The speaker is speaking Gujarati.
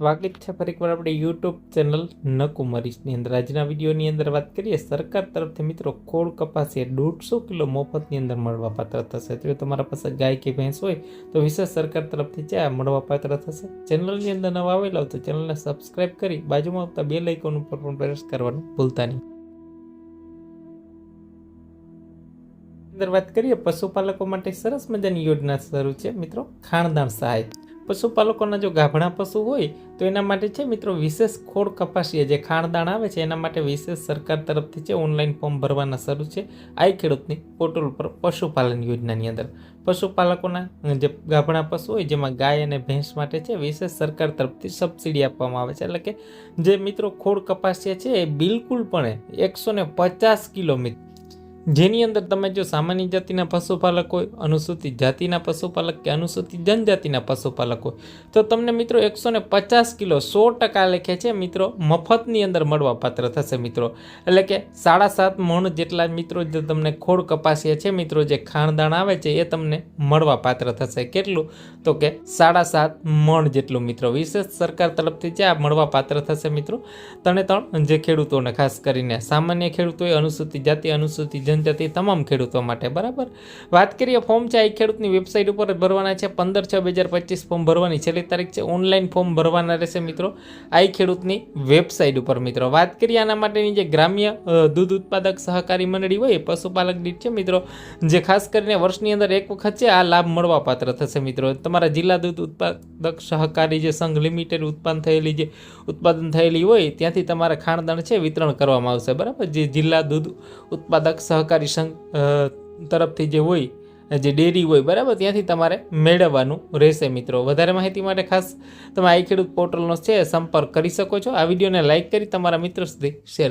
સ્વાગત છે ફરી એકવાર આપણે યુટ્યુબ ચેનલ નકુમરીશની અંદર. આજના વિડીયોની અંદર વાત કરીએ, સરકાર તરફથી મિત્રો ખોળ કપાસી દોઢસો કિલો મફતની અંદર મળવા પાત્ર થશે જો તમારા પાસે ગાય કે ભેંસ હોય, તો વિશેષ સરકાર તરફથી ચા મળવા પાત્ર થશે. ચેનલની અંદર નવા આવેલા હોય તો ચેનલને સબસ્ક્રાઈબ કરી બાજુમાં આવતા બે લાઇકોન ઉપર પણ પ્રેસ કરવાનું ભૂલતા નહીં. અંદર વાત કરીએ, પશુપાલકો માટે સરસ મજાની યોજના શરૂ છે. મિત્રો ખાણદાણ સહાય. પશુપાલકોના જો ગાભણા પશુ હોય, તો એના માટે છે મિત્રો વિશેષ ખોળ કપાસીએ જે ખાણદાણ આવે છે, એના માટે વિશેષ સરકાર તરફથી છે ઓનલાઈન ફોર્મ ભરવાના શરૂ છે આઈ ખેડૂતની પોર્ટલ પર પશુપાલન યોજનાની અંદર. પશુપાલકોના જે ગાભણા પશુ હોય, જેમાં ગાય અને ભેંસ માટે છે વિશેષ સરકાર તરફથી સબસિડી આપવામાં આવે છે. એટલે કે જે મિત્રો ખોળ કપાસિયા છે એ બિલકુલ પણ એકસો ને પચાસ કિલો મિત્ર જેની અંદર તમે જો સામાન્ય જાતિના પશુપાલક હોય, અનુસૂચિત જાતિના પશુપાલક કે અનુસૂચિત જનજાતિના પશુપાલક હોય, તો તમને મિત્રો એકસો ને પચાસ કિલો સો ટકા લેખે છે મિત્રો મફતની અંદર મળવા પાત્ર થશે મિત્રો. એટલે કે સાડા સાત મણ જેટલા મિત્રો જે તમને ખોળ કપાસિયા છે, મિત્રો જે ખાણદાણ આવે છે, એ તમને મળવા પાત્ર થશે. કેટલું? તો કે સાડા સાત મણ જેટલું મિત્રો. વિશેષ સરકાર તરફથી છે આ મળવાપાત્ર થશે મિત્રો. ત્રણે ત્રણ જે ખેડૂતોને ખાસ કરીને સામાન્ય ખેડૂતોએ અનુસૂચિત જાતિ, અનુસૂચિત જનજાતિ તમામ ખેડૂતો માટે, બરાબર? વાત કરીએ ફોર્મ છે, આ ખેડૂતની વેબસાઇટ ઉપર ભરવાના છે. પંદર છ બે હજાર પચીસ ફોર્મ ભરવાની, છેલ્લી તારીખ છે. ઓનલાઈન ફોર્મ ભરવાના રહેશે મિત્રો, આ ખેડૂતની વેબસાઇટ ઉપર મિત્રો. વાત કરીએ આના માટેની જે ગ્રામ્ય દૂધ ઉત્પાદક સહકારી મંડળી હોય, એ પશુપાલક દીઠ છે મિત્રો, જે ખાસ કરીને વર્ષની અંદર એક વખત છે, આ લાભ મળવા પાત્ર થશે મિત્રો. તમારા જિલ્લા દૂધ ઉત્પાદક સહકારી જે સંઘ લિમિટેડ ઉત્પાદન થયેલી જે, ઉત્પાદન થયેલી હોય, ત્યાંથી તમારે ખાણદાણ છે, વિતરણ કરવામાં આવશે, બરાબર? જે જિલ્લા દૂધ ઉત્પાદક સહકારી સંઘ તરફથી જે હોય, જે ડેરી હોય, બરાબર, ત્યાંથી તમારે મેળવવાનું રહેશે મિત્રો. વધારે માહિતી માટે ખાસ તમે આઈ ખેડૂત પોર્ટલનો છે, સંપર્ક કરી શકો છો. આ વિડીયોને લાઇક કરી તમારા મિત્રો સુધી શેર